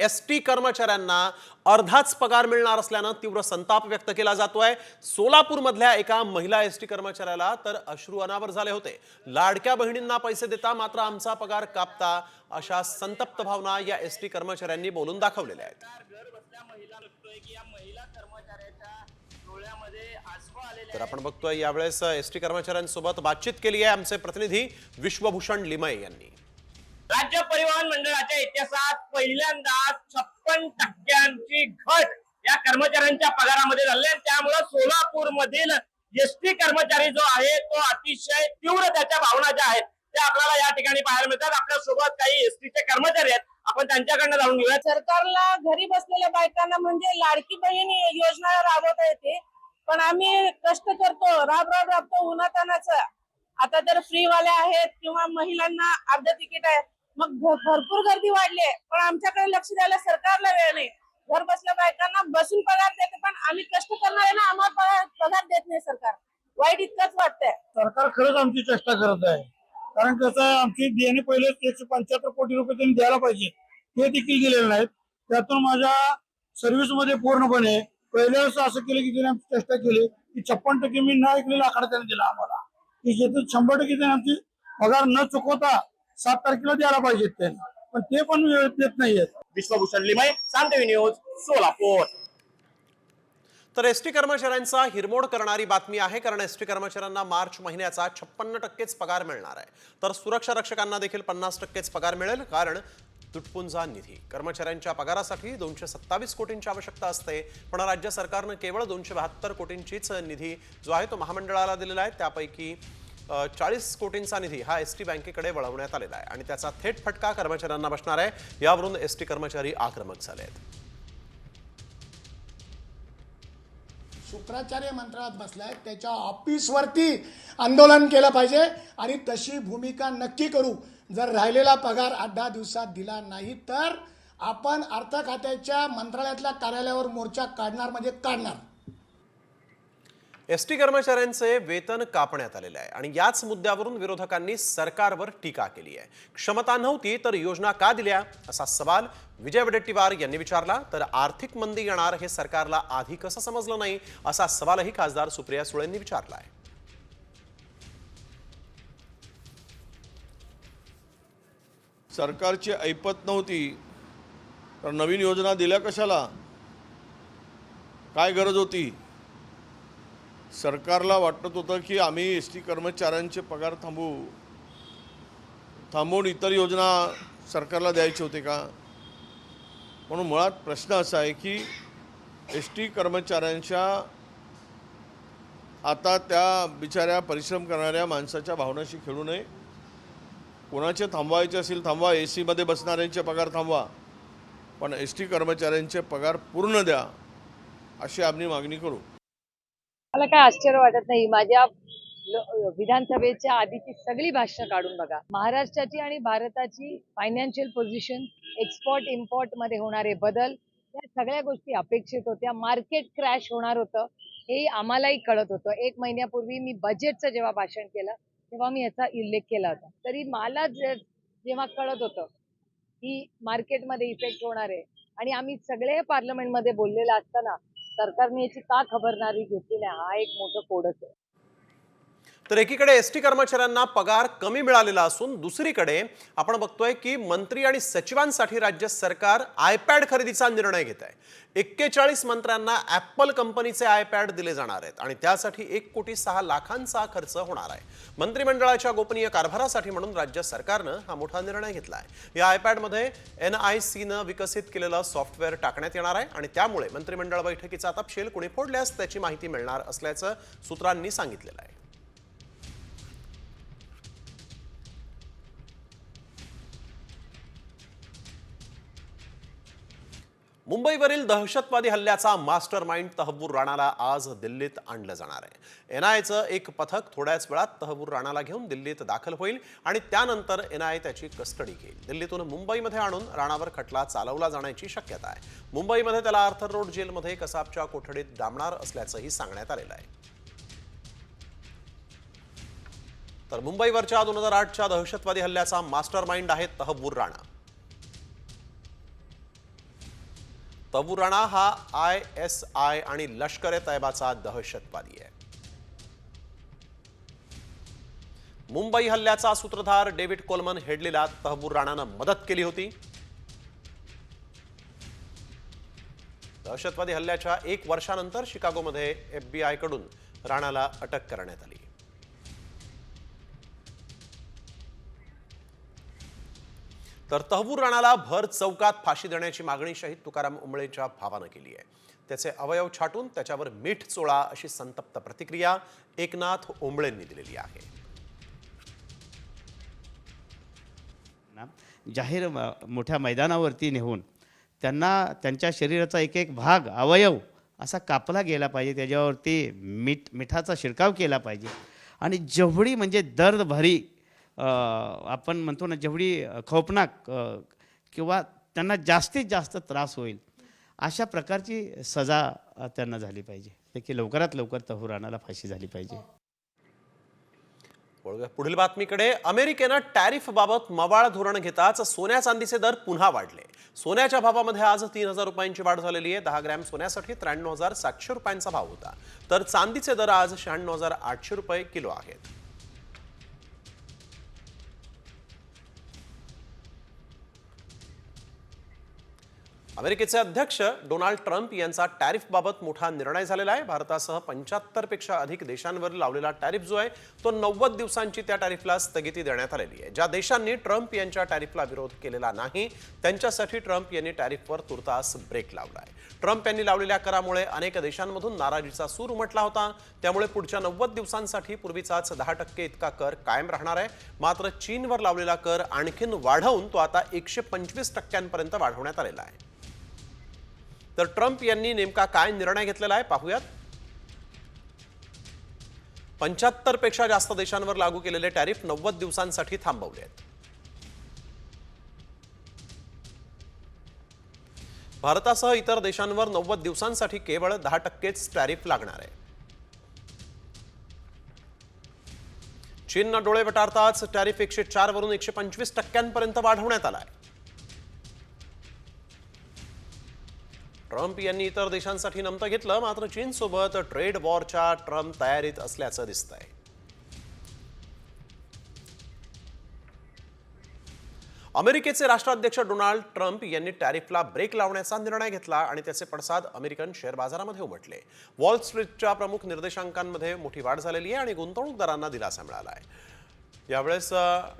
S T कर्मचाऱ्यांना अर्धाच पगार मिळणार असल्यानं तीव्र संताप व्यक्त केला जातोय. सोलापूरमधल्या एका महिला एस टी कर्मचाऱ्याला तर अश्रू अनावर झाले होते. लाडक्या बहिणींना पैसे देता मात्र आमचा पगार कापता अशा संतप्त भावना या एस टी कर्मचाऱ्यांनी बोलून दाखवलेल्या आहेत. तर आपण बघतोय यावेळेस एस टी कर्मचाऱ्यांसोबत बातचीत केली आहे आमचे प्रतिनिधी विश्वभूषण लिमये यांनी. राज्य परिवहन मंडळाच्या इतिहासात पहिल्यांदा छप्पन टक्क्यांची घट या कर्मचाऱ्यांच्या पगारामध्ये झाली आणि त्यामुळे सोलापूर मधील एसटी कर्मचारी जो आहे तो अतिशय तीव्र त्याच्या भावना ज्या आहेत त्या आपल्याला या ठिकाणी पाहायला मिळतात. आपल्यासोबत काही एसटीचे कर्मचारी आहेत. आपण त्यांच्याकडनं जाऊन घेऊया. सरकारला घरी बसलेल्या बायकांना म्हणजे लाडकी बहीण योजना राबवता येते पण आम्ही कष्ट करतो राब राब राबतो उन्हातानाच. आता तर फ्री वाले आहेत किंवा महिलांना अर्ध तिकीट आहे. मग भरपूर गर्दी वाढली आहे. पण आमच्याकडे लक्ष द्यायला सरकारला वेळ नाही. घर बसल्या बायकांना बसून पगार देते पण आम्ही कष्ट करणारे ना आम्हाला पगार देत नाही सरकार. वाईट इतकंच वाटतंय. सरकार खरंच आमची चेष्टा करत आहे. कारण कसं आहे आमची बियाणे पहिले एकशे पंच्याहत्तर कोटी रुपये त्यांनी द्यायला पाहिजे. ते देखील दिलेले नाहीत. त्यातून माझ्या सर्व्हिसमध्ये पूर्णपणे पहिल्या वेळेस असं केलं की त्यांनी आमची चेष्टा केली की छप्पन टक्के मी न ऐकलेला आकडा त्यांनी दिला आम्हाला. की शंभर टक्के त्यांनी आमची पगार न चुकवता सात तारखेला द्यायला पाहिजेत त्यांनी पण ते पण वेळेत देत नाहीयेत. विश्वभूषण लिमय शांतवी न्यूज सोलापूर. तर एस टी कर्मचाऱ्यांचा हिरमोड करणारी बातमी आहे कारण एस टी कर्मचाऱ्यांना मार्च महिन्याचा छप्पन्न टक्केच पगार मिळणार आहे. तर सुरक्षा रक्षकांना देखील पन्नास टक्केच पगार मिळेल कारण तुटपुंजा निधी. कर्मचाऱ्यांच्या पगारासाठी दोनशे सत्तावीस कोटींची आवश्यकता असते. पण राज्य सरकारनं केवळ दोनशे बहात्तर कोटींचीच निधी जो आहे तो महामंडळाला दिलेला आहे. त्यापैकी चाळीस कोटींचा निधी हा एस टी बँकेकडे वळवण्यात आलेला आहे आणि त्याचा थेट फटका कर्मचाऱ्यांना बसणार आहे. यावरून एस टी कर्मचारी आक्रमक झाले आहेत. शुक्राचार्य मंत्रालयात बसलाय. त्याच्या ऑफिसवरती आंदोलन केलं पाहिजे आणि तशी भूमिका नक्की करू. जर राहिलेला पगार आठ दहा दिवसात दिला नाही तर आपण अर्थ खात्याच्या मंत्रालयातल्या कार्यालयावर मोर्चा काढणार म्हणजे काढणार. एस टी कर्मचाऱ्यांचे वेतन कापण्यात आलेले आहे आणि याच मुद्द्यावरून विरोधकांनी सरकारवर टीका केली आहे. क्षमता नव्हती तर योजना का दिल्या? असा सवाल विजय वडेट्टीवार यांनी विचारला तर आर्थिक मंदी येणार हे सरकारला आधी कसं समजलं नाही असा सवालही खासदार सुप्रिया सुळेंनी विचारला आहे. सरकारची ऐपत नव्हती तर नवीन योजना दिल्या कशाला? काय गरज होती? सरकारला वाटत होतं की आम्ही एस टी कर्मचाऱ्यांचे पगार थांबवू थांबवून इतर योजना सरकारला द्यायचे होते का? म्हणून मुळात प्रश्न असा आहे की एस टी कर्मचाऱ्यांच्या आता त्या बिचाऱ्या परिश्रम करणाऱ्या माणसाच्या भावनाशी खेळू नये. कोणाचे थांबवायचे असेल थांबवा ए सीमध्ये बसणाऱ्यांचे पगार थांबवा पण एस टी कर्मचाऱ्यांचे पगार पूर्ण द्या अशी आम्ही मागणी करू. मला काय आश्चर्य वाटत नाही माझ्या विधानसभेच्या आधीची सगळी भाषणं काढून बघा. महाराष्ट्राची आणि भारताची फायनान्शियल पोझिशन एक्सपोर्ट इम्पोर्टमध्ये होणारे बदल या सगळ्या गोष्टी अपेक्षित होत्या. मार्केट क्रॅश होणार होतं हे आम्हालाही कळत होतं. एक महिन्यापूर्वी मी बजेटचं जेव्हा भाषण केलं तेव्हा मी याचा उल्लेख केला होता. तरी मला जेव्हा कळत होतं की मार्केटमध्ये इफेक्ट होणार आहे आणि आम्ही सगळे पार्लमेंटमध्ये बोललेलं असताना सरकारने याची का खबरदारी घेतली नाही? हा एक मोठं कोडच आहे. तर एकीकडे एस टी कर्मचाऱ्यांना पगार कमी मिळालेला असून दुसरीकडे आपण बघतोय की मंत्री आणि सचिवांसाठी राज्य सरकार आयपॅड खरेदीचा निर्णय घेत आहे. एक्केचाळीस मंत्र्यांना ॲपल कंपनीचे आयपॅड दिले जाणार आहेत आणि त्यासाठी एक कोटी सहा लाखांचा खर्च होणार आहे. मंत्रिमंडळाच्या गोपनीय कारभारासाठी म्हणून राज्य सरकारनं हा मोठा निर्णय घेतला आहे या आयपॅडमध्ये एन आय सीनं विकसित केलेलं सॉफ्टवेअर टाकण्यात येणार आहे आणि त्यामुळे मंत्रिमंडळ बैठकीचा तपशील कुणी फोडल्यास त्याची माहिती मिळणार असल्याचं सूत्रांनी सांगितलेलं आहे. मुंबईवरील दहशतवादी हल्ल्याचा मास्टर माइंड तहबूर राणाला आज दिल्लीत आणलं जाणार आहे. एनआयचं एक पथक थोड्याच वेळात तहबूर राणाला घेऊन दिल्लीत दाखल होईल आणि त्यानंतर एनआय त्याची कस्टडी घेईल. दिल्लीतून मुंबईमध्ये आणून राणावर खटला चालवला जाण्याची शक्यता आहे. मुंबईमध्ये त्याला आर्थर रोड जेलमध्ये कसाबच्या कोठडीत डांबणार असल्याचंही सांगण्यात आलेलं आहे. तर मुंबईवरच्या दोन हजार आठच्या दहशतवादी हल्ल्याचा मास्टर माइंड आहे तहबूर राणा. तबुराणा हा आय एस आय आणि लष्कर ए तैबाचा दहशतवादी आहे. मुंबई हल्ल्याचा सूत्रधार डेव्हिड कोलमन हेडलीला तहबूर राणानं मदत केली होती. दहशतवादी हल्ल्याच्या एक वर्षानंतर शिकागोमध्ये एफबीआयकडून राणाला अटक करण्यात आली. तर तहबूर राणाला भर चौकात फाशी देण्याची मागणी शहीद तुकाराम उमळेच्या भावानं केली आहे. त्याचे अवयव छाटून त्याच्यावर मीठ चोळा अशी संतप्त प्रतिक्रिया एकनाथ ओंबळेंनी दिलेली आहे. ना जाहीर म- मोठ्या मैदानावरती नेऊन त्यांना त्यांच्या शरीराचा एक एक भाग अवयव असा कापला गेला पाहिजे. त्याच्यावरती मीठ मिठाचा शिरकाव केला पाहिजे. आणि जेवढी म्हणजे दर्द भरी आपण म्हणतो ना जेवढी खौपनाक किंवा त्यांना जास्तीत जास्त त्रास होईल अशा प्रकारची सजा त्यांना झाली पाहिजे. देखील की लवकरात लवकर तहुराणाला फाशी झाली पाहिजे. पुढील बातमीकडे. अमेरिकेनं टॅरिफ बाबत मवाळ धोरण घेताच सोन्या चांदीचे दर पुन्हा वाढले. सोन्याच्या भावामध्ये आज तीन हजार रुपयांची वाढ झालेली आहे. दहा ग्रॅम सोन्यासाठी त्र्याण्णव हजार सातशे रुपयांचा भाव होता. तर चांदीचे दर आज शहाण्णव हजार आठशे रुपये किलो आहेत. अमेरिकेचे अध्यक्ष डोनाल्ड ट्रम्प यांचा टॅरिफबाबत मोठा निर्णय झालेला आहे. भारतासह पंच्याहत्तरपेक्षा अधिक देशांवर लावलेला टॅरिफ जो आहे तो नव्वद दिवसांची त्या टॅरिफला स्थगिती देण्यात आलेली आहे. ज्या देशांनी ट्रम्प यांच्या टॅरिफला विरोध केलेला नाही त्यांच्यासाठी ट्रम्प यांनी टॅरिफवर तुर्तास ब्रेक लावला आहे. ट्रम्प यांनी लावलेल्या करामुळे अनेक देशांमधून नाराजीचा सूर उमटला होता. त्यामुळे पुढच्या नव्वद दिवसांसाठी पूर्वीचाच दहा टक्के इतका कर कायम राहणार आहे. मात्र चीनवर लावलेला कर आणखीन वाढवून तो आता एकशे पंचवीस टक्क्यांपर्यंत वाढवण्यात आलेला आहे. तर ट्रम्प यांनी नेमका काय निर्णय घेतलेला आहे पाहूयात. पंच्याहत्तरपेक्षा जास्त देशांवर लागू केलेले टॅरिफ नव्वद दिवसांसाठी थांबवले आहेत. भारतासह इतर देशांवर नव्वद दिवसांसाठी केवळ दहा टक्केच टॅरिफ लागणार आहे. चीननं डोळे वटारताच टॅरिफ एकशे चार वरून एकशे पंचवीस टक्क्यांपर्यंत वाढवण्यात आला आहे ट्रम्प यांनी इतर देशांसाठी नमतं घेतलं मात्र चीनसोबत ट्रेड वॉरच्या ट्रम्प तयारीत असल्याचं दिसतंय. अमेरिकेचे राष्ट्राध्यक्ष डोनाल्ड ट्रम्प यांनी टॅरिफला ब्रेक लावण्याचा निर्णय घेतला आणि त्याचे पडसाद अमेरिकन शेअर बाजारामध्ये उमटले. वॉल स्ट्रीटच्या प्रमुख निर्देशांकांमध्ये मोठी वाढ झालेली आहे आणि गुंतवणूकदारांना दिलासा मिळाला आहे यावेळेस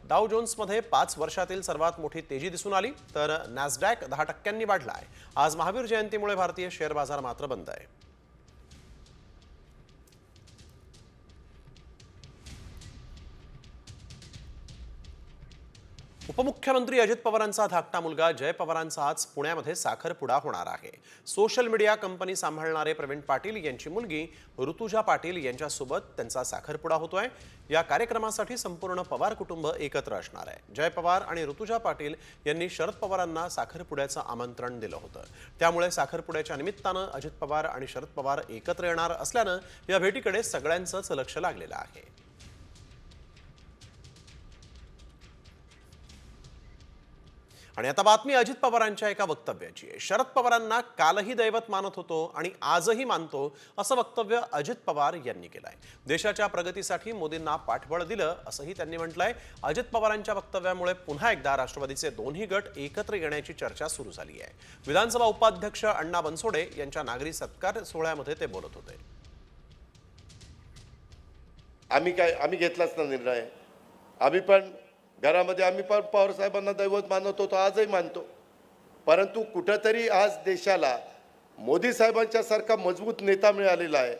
डाव जोन्समध्ये पाच वर्षातील सर्वात मोठी तेजी दिसून आली तर नॅसडॅक दहा टक्क्यांनी वाढला आहे आज महावीर जयंतीमुळे भारतीय शेअर बाजार मात्र बंद आहे. उपमुख्यमंत्री अजित पवारांचा धाकटा मुलगा जय पवारांचा आज पुण्यामध्ये साखरपुडा होणार आहे. सोशल मीडिया कंपनी सांभाळणारे प्रवीण पाटील यांची मुलगी ऋतुजा पाटील यांच्यासोबत त्यांचा साखरपुडा होतोय. या कार्यक्रमासाठी संपूर्ण पवार कुटुंब एकत्र असणार आहे. जय पवार आणि ऋतुजा पाटील यांनी शरद पवारांना साखरपुड्याचं आमंत्रण दिलं होतं. त्यामुळे साखरपुड्याच्या निमित्तानं अजित पवार आणि शरद पवार एकत्र येणार असल्यानं या भेटीकडे सगळ्यांचंच लक्ष लागलेलं आहे. आणि आता बातमी अजित पवारांच्या एका वक्तव्याची आहे. शरद पवारांना कालही दैवत मानत होतो आणि आजही मानतो असं वक्तव्य अजित पवार यांनी केलं आहे देशाच्या प्रगतीसाठी मोदींना पाठबळ दिलं असंही त्यांनी म्हटलंय. अजित पवारांच्या वक्तव्यामुळे पुन्हा एकदा राष्ट्रवादीचे दोन्ही गट एकत्र येण्याची चर्चा सुरू झाली आहे. विधानसभा उपाध्यक्ष अण्णा बनसोडे यांच्या नागरी सत्कार सोहळ्यामध्ये ते बोलत होते. आम्ही काय आम्ही घेतलाच ना निर्णय. आम्ही पण घरामध्ये आम्ही पण पवार साहेबांना दैवत मानत होतो आजही मानतो. परंतु कुठंतरी आज देशाला मोदी साहेबांच्या सारखा मजबूत नेता मिळालेला आहे.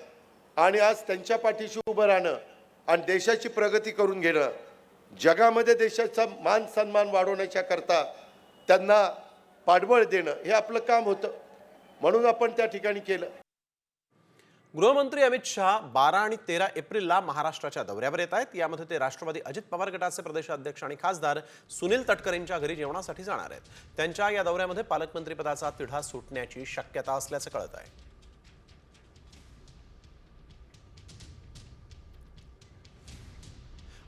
आणि आज त्यांच्या पाठीशी उभं राहणं आणि देशाची प्रगती करून घेणं जगामध्ये देशाचा मान सन्मान वाढवण्याच्या करता त्यांना पाठबळ देणं हे आपलं काम होतं. म्हणून आपण त्या ठिकाणी केलं. गृहमंत्री अमित शहा बारा आणि तेरा एप्रिलला महाराष्ट्राच्या दौऱ्यावर येत आहेत. यामध्ये ते राष्ट्रवादी अजित पवार गटाचे प्रदेशाध्यक्ष आणि खासदार सुनील तटकरेंच्या घरी जेवणासाठी जाणार आहेत. त्यांच्या या दौऱ्यामध्ये पालकमंत्रीपदाचा तिढा सुटण्याची शक्यता असल्याचं कळत आहे.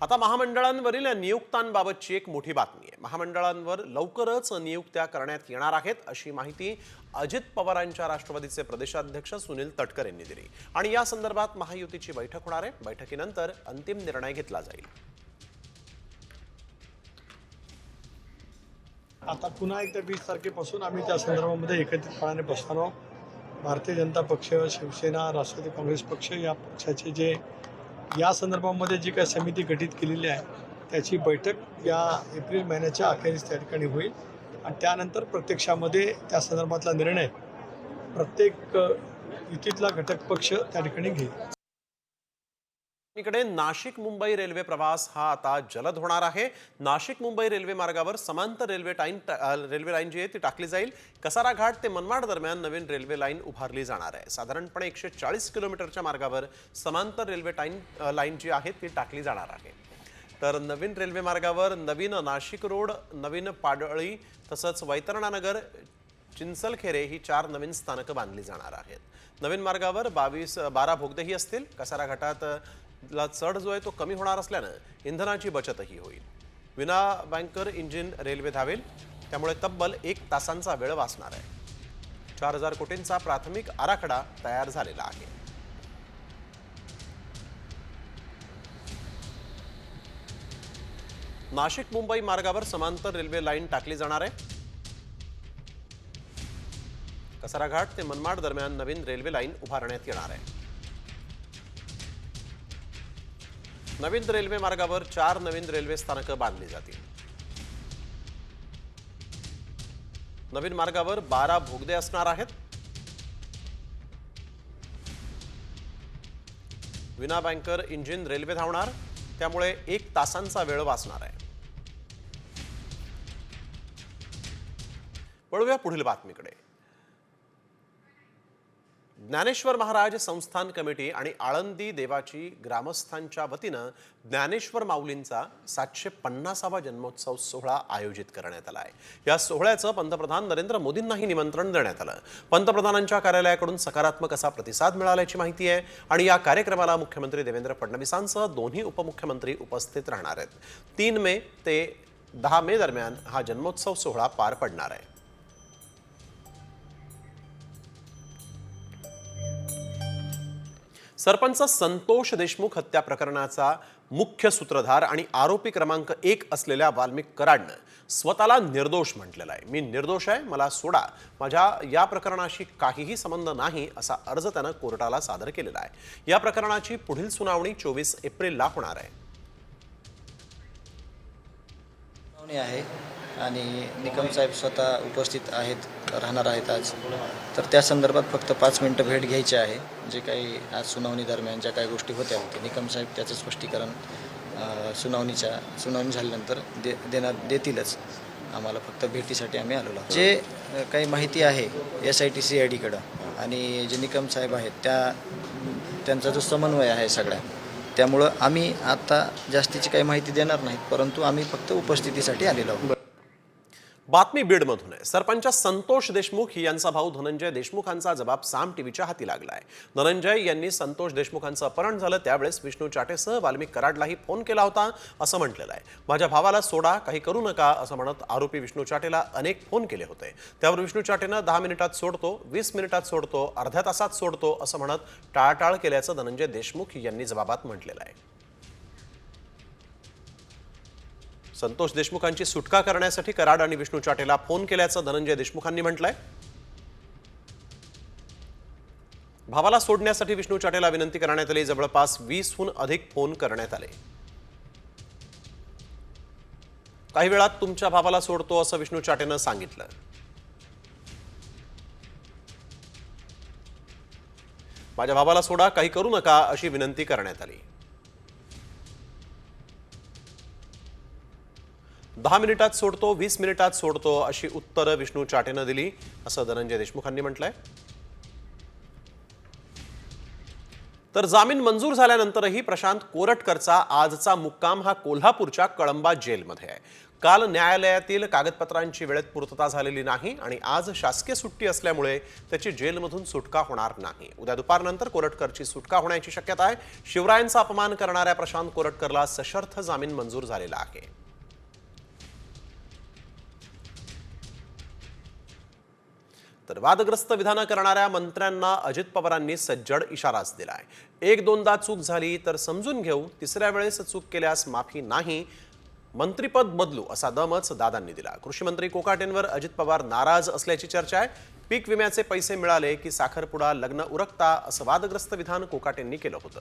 आता महामंडळांवरील नियुक्तांबाबतची एक मोठी बातमी आहे. महामंडळांवर लवकरच नियुक्त्या करण्यात येणार आहेत अशी माहिती अजित पवारांच्या राष्ट्रवादीचे प्रदेशाध्यक्ष सुनील तटकर यांनी दिली. आणि या संदर्भात महायुतीची बैठक होणार आहे. बैठकीनंतर अंतिम निर्णय घेतला जाईल. आता पुन्हा एकदा वीस तारखेपासून आम्ही त्या संदर्भामध्ये एकत्रितपणाने बसणार आहोत. भारतीय जनता पक्ष शिवसेना राष्ट्रवादी काँग्रेस पक्ष या पक्षाचे जे या संदर्भामध्ये जी काही समिती गठीत केलेली आहे त्याची बैठक या एप्रिल महिन्याच्या अखेरीस त्या ठिकाणी होईल. आणि त्यानंतर प्रत्यक्षामध्ये त्या संदर्भातला निर्णय प्रत्येक युतीतला घटक पक्ष त्या ठिकाणी घेईल. इकडे नाशिक मुंबई रेल्वे प्रवास हा आता जलद होणार आहे. नाशिक मुंबई रेल्वे मार्गावर समांतर रेल्वे टाईन रेल्वे लाईन जी आहे ती टाकली जाईल. कसारा घाट ते मनमाड दरम्यान नवीन रेल्वे लाईन उभारली जाणार आहे. साधारणपणे एकशे चाळीस किलोमीटरच्या मार्गावर समांतर रेल्वे टाईन लाईन जी आहे ती टाकली जाणार आहे. तर नवीन रेल्वे मार्गावर नवीन नाशिक रोड नवीन पाडळी तसंच वैतरणानगर चिंचलखेरे ही चार नवीन स्थानकं बांधली जाणार आहेत. नवीन मार्गावर बावीस बारा भोगदेही असतील. कसारा घाटात ला चढ जो आहे तो कमी होणार असल्यानं इंधनाची बचतही होईल. विना बँकर इंजिन रेल्वे धावेल त्यामुळे तब्बल एक तासांचा वेळ वाचणार आहे. चार हजार कोटींचा प्राथमिक आराखडा तयार झालेला आहे. नाशिक मुंबई मार्गावर समांतर रेल्वे लाईन टाकली जाणार आहे. कसाराघाट ते मनमाड दरम्यान नवीन रेल्वे लाईन उभारण्यात येणार आहे. नवीन रेल्वे मार्गावर चार नवीन रेल्वे स्थानकं बांधली जातील. नवीन मार्गावर बारा भोगदे असणार आहेत. विना बँकर इंजिन रेल्वे धावणार त्यामुळे एक तासांचा वेळ वाचणार आहे. वळूया पुढील बातमीकडे. ज्ञानेश्वर महाराज संस्थान कमिटी आणि आळंदी देवाची ग्रामस्थांच्या वतीनं ज्ञानेश्वर माऊलींचा सातशे पन्नासावा जन्मोत्सव सोहळा आयोजित करण्यात आला आहे. या सोहळ्याचं पंतप्रधान नरेंद्र मोदींनाही निमंत्रण देण्यात आलं. पंतप्रधानांच्या कार्यालयाकडून सकारात्मक असा प्रतिसाद मिळाल्याची माहिती आहे आणि या कार्यक्रमाला मुख्यमंत्री देवेंद्र फडणवीसांसह दोन्ही उपमुख्यमंत्री उपस्थित राहणार आहेत. तीन मे ते दहा मे दरम्यान हा जन्मोत्सव सोहळा पार पडणार आहे. सरपंच संतोष देशमुख हत्या प्रकरणाचा मुख्य सूत्रधार आणि आरोपी क्रमांक एक असलेल्या वाल्मिक कराडनं स्वतःला निर्दोष म्हटलेला आहे. मी निर्दोष आहे मला सोडा. माझ्या या प्रकरणाशी काहीही संबंध नाही असा अर्ज त्यानं कोर्टाला सादर केलेला आहे. या प्रकरणाची पुढील सुनावणी चोवीस एप्रिलला होणार आहे. आहे. आणि निकम साहेब स्वतः उपस्थित आहेत राहणार आहेत आज. तर त्या संदर्भात फक्त पाच मिनटं भेट घ्यायची आहे. जे काही आज सुनावणी दरम्यान ज्या काही गोष्टी होत्या ते निकम साहेब त्याचं स्पष्टीकरण सुनावणीच्या सुनावणी झाल्यानंतर दे देणार देतीलच. आम्हाला फक्त भेटीसाठी आम्ही आलेलो जे काही माहिती आहे S I T C I डीकडं आणि जे निकम साहेब आहेत त्या त्यांचा जो समन्वय आहे सगळ्या त्यामुळं आम्ही आता जास्तीची काही माहिती देणार नाहीत परंतु आम्ही फक्त उपस्थितीसाठी आलेलो आहोत. बातमी बीडमधून आहे. सरपंच संतोष देशमुख यांचा भाऊ धनंजय देशमुखांचा जबाब साम टीव्हीच्या हाती लागला आहे धनंजय यांनी संतोष देशमुखांचं अपहरण झालं त्यावेळेस विष्णू चाटेसह वाल्मिक कराडलाही फोन केला होता असं म्हटलेलं आहे. माझ्या भावाला सोडा काही करू नका असं म्हणत आरोपी विष्णू चाटेला अनेक फोन केले होते. त्यावर विष्णू चाटेनं दहा मिनिटात सोडतो वीस मिनिटात सोडतो अर्ध्या तासात सोडतो असं म्हणत टाळाटाळ केल्याचं धनंजय देशमुख यांनी जबाबात म्हटलेलं आहे. संतोष देशमुखांची सुटका करण्यासाठी कराड आणि विष्णू चाटेला फोन केल्याचं धनंजय देशमुखांनी म्हटलंय. भावाला सोडण्यासाठी विष्णू चाटेला विनंती करण्यात आली. जवळपास वीसहून अधिक फोन करण्यात आले. काही वेळात तुमच्या भावाला सोडतो असं विष्णू चाटेनं सांगितलं. माझ्या भावाला सोडा काही करू नका अशी विनंती करण्यात आली. दहा मिनिटात सोडतो वीस मिनिटात सोडतो अशी उत्तरं विष्णू चाटेनं दिली असं धनंजय देशमुखांनी म्हटलंय. तर जामीन मंजूर झाल्यानंतरही प्रशांत कोरटकरचा आजचा मुक्काम हा कोल्हापूरच्या कळंबा जेलमध्ये आहे. काल न्यायालयातील कागदपत्रांची वेळेत पूर्तता झालेली नाही आणि आज शासकीय सुट्टी असल्यामुळे त्याची जेलमधून सुटका होणार नाही. उद्या दुपारनंतर कोरटकरची सुटका होण्याची शक्यता आहे. शिवरायांचा अपमान करणाऱ्या प्रशांत कोरटकरला सशर्थ जामीन मंजूर झालेला आहे. तर वादग्रस्त विधानं करणाऱ्या मंत्र्यांना अजित पवारांनी सज्जड इशाराच दिलाय. एक दोनदा चूक झाली तर समजून घेऊ तिसऱ्या वेळेस चूक केल्यास माफी नाही. मंत्रीपद बदलू असा दमच दादांनी दिला. कृषी मंत्री कोकाटेंवर अजित पवार नाराज असल्याची चर्चा आहे. पीक विम्याचे पैसे मिळाले की साखरपुडा लग्न उरकता असं वादग्रस्त विधान कोकाटेंनी केलं होतं.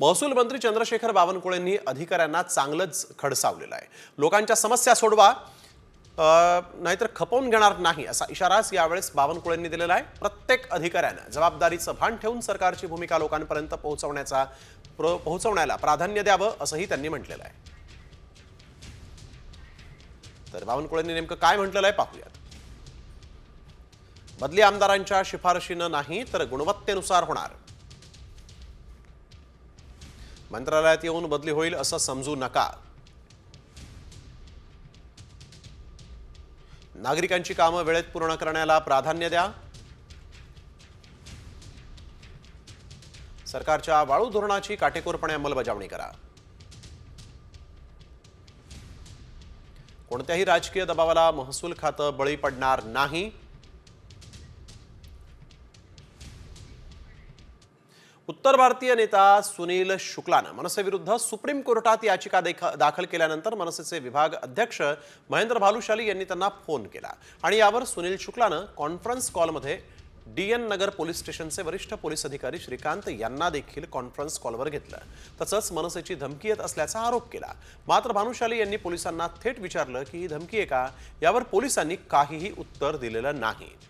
महसूल मंत्री चंद्रशेखर बावनकुळेंनी अधिकाऱ्यांना चांगलंच खडसावलेलं आहे. लोकांच्या समस्या सोडवा नाहीतर खपवून घेणार नाही असा इशाराच यावेळेस बावनकुळेंनी दिलेला आहे. प्रत्येक अधिकाऱ्यानं जबाबदारीचं भान ठेवून सरकारची भूमिका लोकांपर्यंत पोहोचवण्याचा पोहोचवण्याला प्राधान्य द्यावं असंही त्यांनी म्हटलेलं आहे. तर बावनकुळेंनी नेमकं काय म्हटलेलं आहे पाहूयात. बदली आमदारांच्या शिफारशीनं नाही तर गुणवत्तेनुसार होणार. मंत्रालयात येऊन बदली होईल असं समजू नका. नागरिकांची कामं वेळेत पूर्ण करण्याला प्राधान्य द्या. सरकारच्या वाळू धोरणाची काटेकोरपणे अंमलबजावणी करा. कोणत्याही राजकीय दबावाला महसूल खातं बळी पडणार नाही. उत्तर भारतीय नेता सुनील शुक्लानं मनसेविरुद्ध सुप्रीम कोर्टात याचिका देखा- दाखल केल्यानंतर मनसेचे विभाग अध्यक्ष महेंद्र भालुशाली यांनी त्यांना फोन केला. आणि यावर सुनील शुक्लानं कॉन्फरन्स कॉलमध्ये डी एन नगर पोलीस स्टेशनचे वरिष्ठ पोलीस अधिकारी श्रीकांत यांना देखील कॉन्फरन्स कॉलवर घेतलं. तसंच मनसेची धमकी येत असल्याचा आरोप केला. मात्र भानुशाली यांनी पोलिसांना थेट विचारलं की ही धमकी आहे का? यावर पोलिसांनी काहीही उत्तर दिलेलं नाही.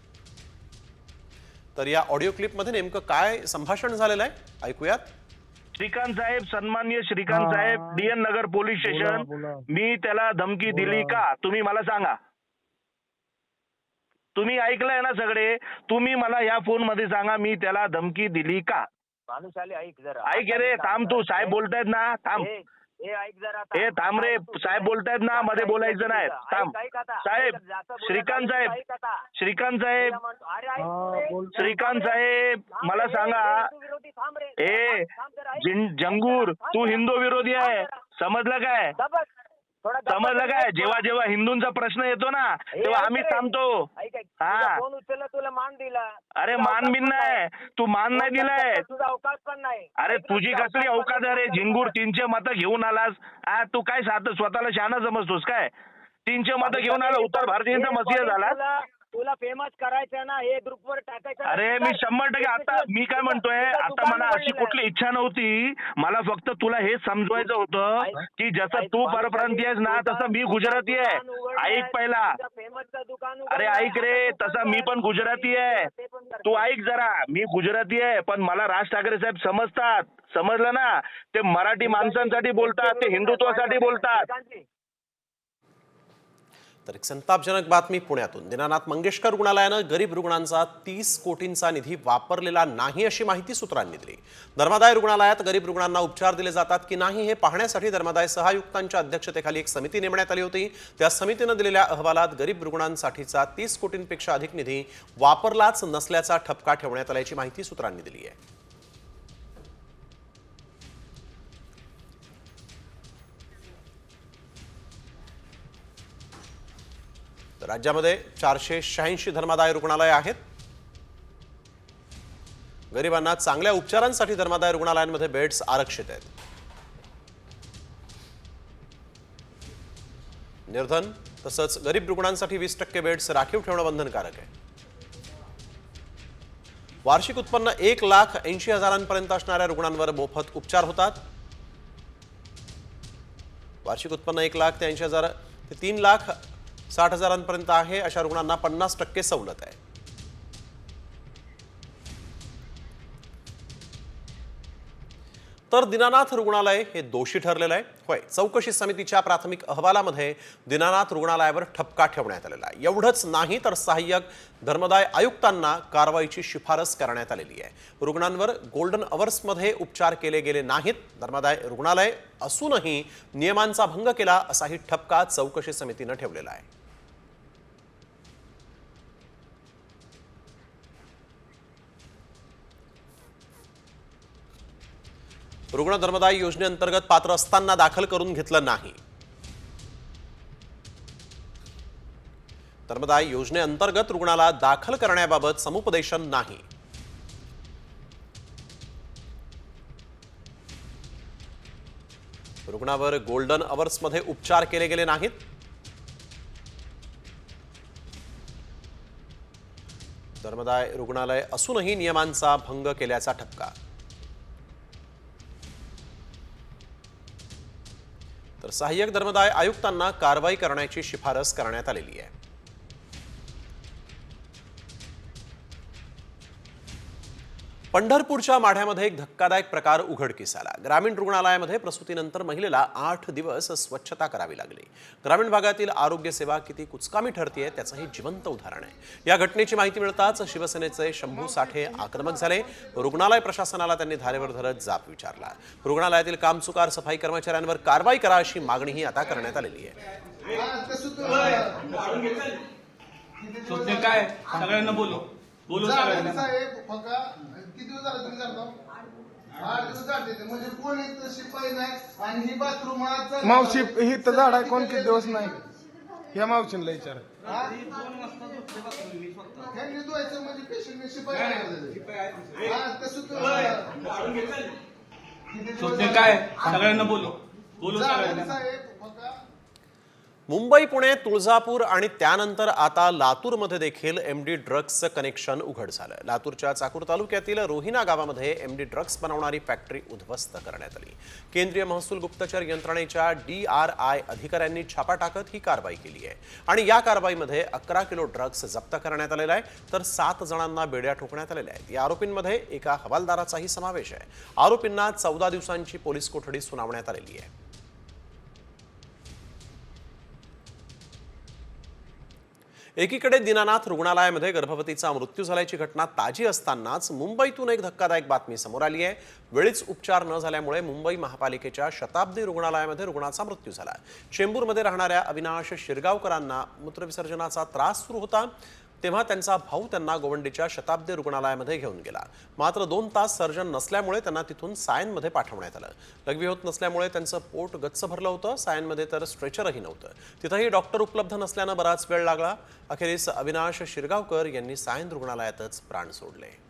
तर या ऑडिओ क्लिपमध्ये नेमकं काय संभाषण झालेलं आहे? ऐकूयात. श्रीकांत साहेब सन्माननीय श्रीकांत साहेब डीएन नगर पोलीस स्टेशन. मी त्याला धमकी दिली का? तुम्ही मला सांगा. तुम्ही ऐकलंय ना सगळे? तुम्ही मला या फोनमध्ये सांगा मी त्याला धमकी दिली का? भानुशाली ऐक जरा. ऐक रे थांब तू साहेब बोलतायत ना थांब. ए, ऐक जरा ए थांब रे साहेब बोलतायत ना मध्ये बोलायचं नाही थांब. साहेब श्रीकांत साहेब. श्रीकांत साहेब. श्रीकांत साहेब मला सांगा. ए जिन- जंगूर तू हिंदू विरोधी आहे. समजलं काय? समजलं काय? जेव्हा जेव्हा हिंदूंचा प्रश्न येतो ना तेव्हा आम्ही थांबतो. हा. फोन उचलला तुला मान दिला. अरे मान बिन नाही. तू मान नाही दिलाय. तुझा अवकाश पण नाही. अरे तुझी कसली अवकाश आहे रे झिंगूर तीनशे मतं घेऊन आलास. हा तू काय साध स्वतःला शहाणा समजतोस काय? तीनशे मतं घेऊन आला उत्तर भारतीयांचा मसीहा झाला तुला- फेमस करायचं ना हे ग्रुपवर टाकायचं. अरे मी शंभर टक्के आता मी काय म्हणतोय आता मला अशी कुठली इच्छा नव्हती. मला फक्त तुला हे समजवायचं होतं की जसं तू परप्रांतीय आहेस ना तसं मी गुजराती आहे. ऐक पहिला. फेमसचं दुकान अरे ऐक रे तसा मी पण गुजराती आहे. तू ऐक जरा मी गुजराती आहे पण मला राज ठाकरे साहेब समजतात. समजलं ना? ते मराठी माणसांसाठी बोलतात ते हिंदुत्वासाठी बोलतात. तर एक संतापजनक बातमी पुण्यातून. दीनानाथ मंगेशकर रुग्णालयानं गरीब रुग्णांचा तीस कोटींचा निधी वापरलेला नाही अशी माहिती सूत्रांनी दिली. धर्मादाय रुग्णालयात गरीब रुग्णांना उपचार दिले जातात की नाही हे पाहण्यासाठी धर्मादाय सहायुक्तांच्या अध्यक्षतेखाली एक समिती नेमण्यात आली होती. त्या समितीनं दिलेल्या अहवालात गरीब रुग्णांसाठीचा तीस कोटींपेक्षा अधिक निधी वापरलाच नसल्याचा ठपका ठेवण्यात आल्याची माहिती सूत्रांनी दिली आहे. राज्यामध्ये चारशे शहाऐंशी धर्मादाय रुग्णालय आहेत. गरिबांना चांगल्या उपचारांसाठी धर्मादाय रुग्णालयांमध्ये बेड्स आरक्षित आहेत. निर्धन तसंच गरीब रुग्णांसाठी वीस टक्के बेड्स राखीव ठेवणं बंधनकारक आहे. वार्षिक उत्पन्न एक लाख ऐंशी हजारांपर्यंत असणाऱ्या रुग्णांवर मोफत उपचार होतात. वार्षिक उत्पन्न एक लाख ते ऐंशी हजार ते तीन लाख साठ हजारांपर्यंत आहे अशा रुग्णांना पन्नास टक्के सवलत आहे. तर दीनानाथ रुग्णालय हे दोषी ठरलेलं आहे. होय चौकशी समितीच्या प्राथमिक अहवालामध्ये दिनानाथ रुग्णालयावर ठपका ठेवण्यात आलेला आहे. एवढंच नाही तर सहाय्यक धर्मदाय आयुक्तांना कारवाईची शिफारस करण्यात आलेली आहे. रुग्णांवर गोल्डन अवर्समध्ये उपचार केले गेले नाहीत. धर्मदाय रुग्णालय असूनही नियमांचा भंग केला असाही ठपका चौकशी समितीनं ठेवलेला आहे. रुग्ण धर्मदाय योजनेअंतर्गत पात्र असताना दाखल करून घेतलं नाही. धर्मदाय योजनेअंतर्गत रुग्णाला दाखल करण्याबाबत समुपदेशन नाही. रुग्णावर गोल्डन अवर्समध्ये उपचार केले गेले नाहीत. धर्मदाय रुग्णालय असूनही नियमांचा भंग केल्याचा ठपका. सहाय्यक धर्मदाय आयुक्तांना कारवाई करण्याची शिफारस करण्यात आलेली आहे. पंढरपूरच्या माढ्यामध्ये एक धक्कादायक प्रकार उघडकीस आला. ग्रामीण रुग्णालयामध्ये प्रसूतीनंतर महिलेला आठ दिवस स्वच्छता करावी लागली. ग्रामीण भागातील आरोग्य सेवा किती कुचकामी ठरतीये त्याचं हे जिवंत उदाहरण आहे. या घटनेची माहिती मिळताच शिवसेनेचे शंभू साठे आक्रमक झाले. रुग्णालय प्रशासनाला त्यांनी धारेवर धरत जाब विचारला. रुग्णालयातील कामचुकार सफाई कर्मचाऱ्यांवर कारवाई करा अशी मागणीही आता करण्यात आलेली आहे. काय? सगळ्यांना बोलू बोलू किती दिवस झाले तुम्ही जातो? आठ दिवस जाते ते. म्हणजे कोण एक शिपाई नाही आणि ही बाथरूम मावशी ही तर झाड आहे कोण किती दिवस नाही? ह्या मावशीला विचार. त्यांनी धुवायचं म्हणजे पेशंट शिपाई तसं तू- काय? सगळ्यांना बोलू बोलू सगळ्यांना. साहेब बघा. मुंबई पुणे तुळजापूर आणि त्यानंतर आता लातूरमध्ये देखील एम डी ड्रग्सचं कनेक्शन उघड झालं लातूरच्या चाकूर तालुक्यातील रोहिना गावामध्ये एम डी ड्रग्स बनवणारी फॅक्टरी उद्ध्वस्त करण्यात आली. केंद्रीय महसूल गुप्तचर यंत्रणेच्या डी आर आय अधिकाऱ्यांनी छापा टाकत ही कारवाई केली आहे. आणि या कारवाईमध्ये अकरा किलो ड्रग्स जप्त करण्यात आलेला आहे तर सात जणांना बेड्या ठोकण्यात आलेल्या आहेत. या आरोपींमध्ये एका हवालदाराचाही समावेश आहे. आरोपींना चौदा दिवसांची पोलीस कोठडी सुनावण्यात आलेली आहे. एकीकडे दीनानाथ रुग्णालयामध्ये गर्भवतीचा मृत्यू झाल्याची घटना ताजी असतानाच मुंबईतून एक धक्कादायक बातमी समोर आली आहे. वेळीच उपचार न झाल्यामुळे मुंबई महापालिकेच्या शताब्दी रुग्णालयामध्ये रुग्णाचा मृत्यू झाला. चेंबूरमध्ये राहणाऱ्या अविनाश शिरगावकरांना मूत्रविसर्जनाचा त्रास सुरू होता. तेव्हा त्यांचा भाऊ त्यांना गोवंडीच्या शताब्दी रुग्णालयामध्ये घेऊन गेला. मात्र दोन तास सर्जन नसल्यामुळे त्यांना तिथून सायनमध्ये पाठवण्यात आलं. लघवी होत नसल्यामुळे त्यांचं पोट गच्च भरलं होतं. सायनमध्ये तर स्ट्रेचरही नव्हतं. तिथंही डॉक्टर उपलब्ध नसल्यानं बराच वेळ लागला. अखेरीस अविनाश शिरगावकर यांनी सायन रुग्णालयातच प्राण सोडले.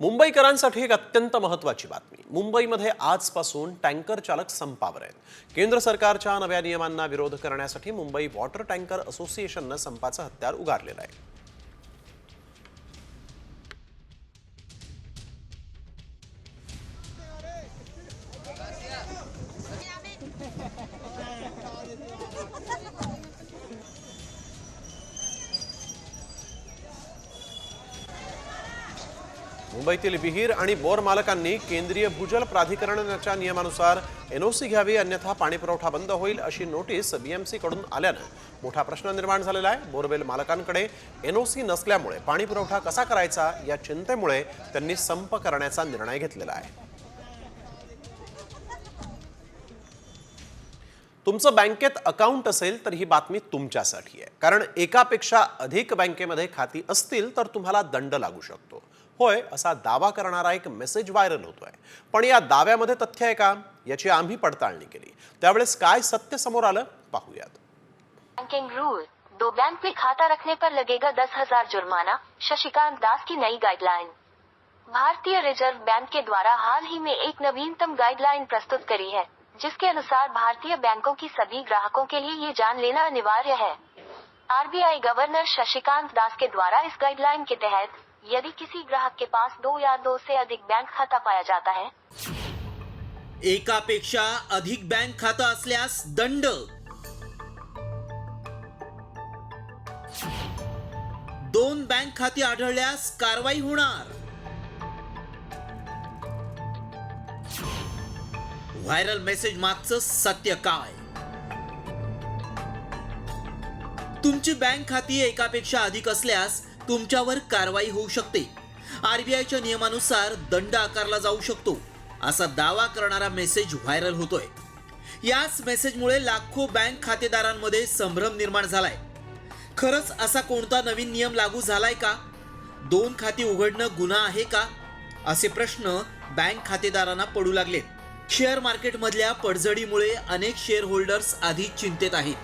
मुंबईकरांसाठी एक अत्यंत महत्वाची बातमी. मुंबईमध्ये आजपासून टँकर चालक संपावर आहेत. केंद्र सरकारच्या नव्या नियमांना विरोध करण्यासाठी मुंबई वॉटर टँकर असोसिएशननं संपाचं हत्यार उगारलेलं आहे. मुंबईतील विहीर आणि बोर मालकांनी केंद्रीय भूजल प्राधिकरणाच्या नियमानुसार एनओसी घ्यावी अन्यथा पाणीपुरवठा बंद होईल अशी नोटीस बीएमसी कडून आल्यानं मोठा प्रश्न निर्माण झालेला आहे. बोरवेल मालकांकडे एनओसी नसल्यामुळे पाणीपुरवठा कसा करायचा या चिंतेमुळे त्यांनी संप करण्याचा निर्णय घेतलेला आहे. तुमचं बँकेत अकाउंट असेल तर ही बातमी तुमच्यासाठी आहे. कारण एकापेक्षा अधिक बँकेमध्ये खाती असतील तर तुम्हाला दंड लागू शकतो. होय असा दावा करणारा एक मेसेज व्हायरल होतोय. पण या दाव्यामध्ये तथ्य आहे का? याची आम्ही पडताळणी केली. त्यावेळेस काय सत्य समोर आलं? पाहूयात. बैंकिंग रूल दो बैंक में खाता रखने पर लगेगा दस हज़ार जुर्माना। शशिकांत दास की नई गाइडलाइन भारतीय रिज़र्व बैंक के द्वारा हाल ही में एक नवीनतम गाइडलाइन प्रस्तुत करी है, जिसके अनुसार भारतीय बैंकों की सभी ग्राहकों के लिए ये जान लेना अनिवार्य है। आरबीआई गवर्नर शशिकांत दास के द्वारा इस गाइडलाइन के तहत यदि किसी ग्राहक के पास दो या दो से अधिक बैंक खाता पाया जाता है। एकापेक्षा अधिक बँक खातं असल्यास दंड। दोन बँक खाती आढळल्यास कारवाई होणार. व्हायरल मेसेज मागचं सत्य काय? तुमची बँक खाती एकापेक्षा अधिक असल्यास तुमच्यावर कारवाई होऊ शकते. आरबीआयच्या नियमानुसार दंड आकारला जाऊ शकतो असा दावा करणारा मेसेज व्हायरल होतोय. याच मेसेजमुळे लाखो बँक खातेदारांमध्ये संभ्रम निर्माण झालाय. खरंच असा कोणता नवीन नियम लागू झालाय का? दोन खाती उघडणं गुन्हा आहे का? असे प्रश्न बँक खातेदारांना पडू लागलेत. शेअर मार्केटमधल्या पडझडीमुळे अनेक शेअर होल्डर्स आधी चिंतेत आहेत.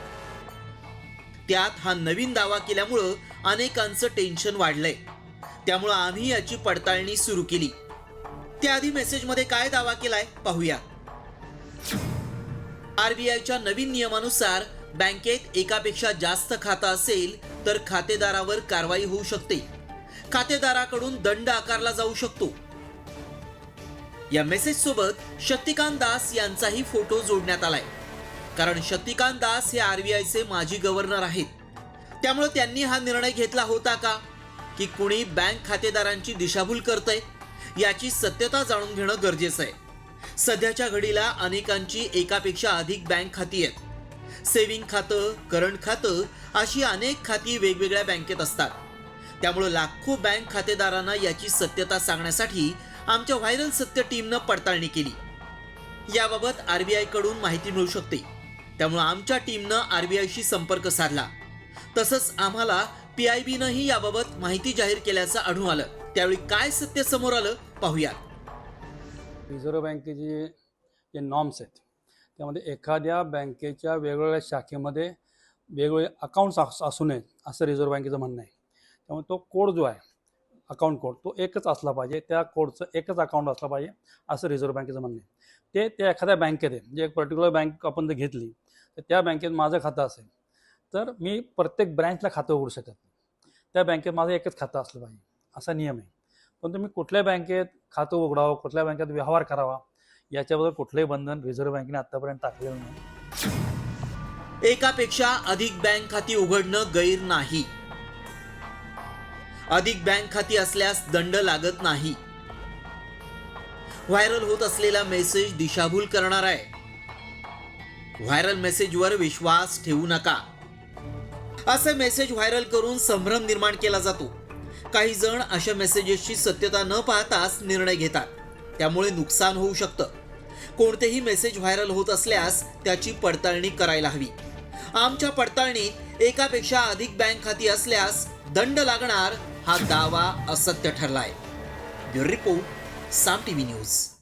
त्यात हा नवीन दावा केल्यामुळं अनेकांचं टेन्शन वाढलंय. त्यामुळं आम्ही याची पडताळणी सुरू केली. त्याआधी मेसेजमध्ये काय दावा केलाय? पाहूया. आरबीआयच्या नवीन नियमानुसार बँकेत एकापेक्षा जास्त खातं असेल तर खातेदारावर कारवाई होऊ शकते. खातेदाराकडून दंड आकारला जाऊ शकतो. या मेसेज सोबत शक्तिकांत दास यांचाही फोटो जोडण्यात आलाय. कारण शक्तिकांत दास हे आरबीआयचे माजी गव्हर्नर आहेत. त्यामुळे त्यांनी हा निर्णय घेतला होता का? की कुणी बँक खातेदारांची दिशाभूल करतंय? याची सत्यता जाणून घेणं गरजेचं आहे. सध्याच्या घडीला अनेकांची एकापेक्षा अधिक बँक खाती आहेत. सेव्हिंग खातं करंट खातं अशी अनेक खाती वेगवेगळ्या बँकेत असतात. त्यामुळे लाखो बँक खातेदारांना याची सत्यता सांगण्यासाठी आमच्या व्हायरल सत्य टीमनं पडताळणी केली. याबाबत आर बी आयकडून माहिती मिळू शकते. त्यामुळे आमच्या टीमनं आरबीआयशी संपर्क साधला. तसंच आम्हाला पी आय बीनंही याबाबत माहिती जाहीर केल्याचं आढळून आलं. त्यावेळी काय सत्य समोर आलं पाहूया रिझर्व्ह बँकेचे जे नॉर्म्स आहेत त्यामध्ये एखाद्या बँकेच्या वेगवेगळ्या शाखेमध्ये वेगवेगळे अकाउंट्स असू नयेत असं रिझर्व्ह बँकेचं म्हणणं आहे. त्यामुळे तो कोड जो आहे अकाउंट कोड तो एकच असला पाहिजे त्या कोडचं एकच अकाउंट असलं पाहिजे असं रिझर्व्ह बँकेचं म्हणणं आहे. ते त्या एखाद्या बँकेत आहे म्हणजे एक पर्टिक्युलर बँक आपण जर घेतली तर त्या बँकेत माझं खातं असेल तर मी प्रत्येक ब्रँचला खातं उघडू शकत नाही. त्या बँकेत माझं एकच खातं असलं पाहिजे. असा नियम आहे. पण तुम्ही कुठल्या बँकेत खातं उघडावं कुठल्या बँकेत व्यवहार करावा याच्याबद्दल कुठलंही बंधन रिझर्व्ह बँकेने आतापर्यंत टाकलेलं नाही. एकापेक्षा अधिक बँक खाती उघडणं गैर नाही. अधिक बँक खाती असल्यास दंड लागत नाही. व्हायरल होत असलेला मेसेज दिशाभूल करणार आहे. व्हायरल मेसेजवर विश्वास ठेवू नका. असे मेसेज व्हायरल करून संभ्रम निर्माण केला जातो. काही जण अशा मेसेजेसची सत्यता न पाहताच निर्णय घेतात. त्यामुळे नुकसान होऊ शकतं. कोणतेही मेसेज व्हायरल होत असल्यास त्याची पडताळणी करायला हवी. आमच्या पडताळणीत एकापेक्षा अधिक बँक खाती असल्यास दंड लागणार हा दावा असत्य ठरलाय. Bureau report Saam TV news.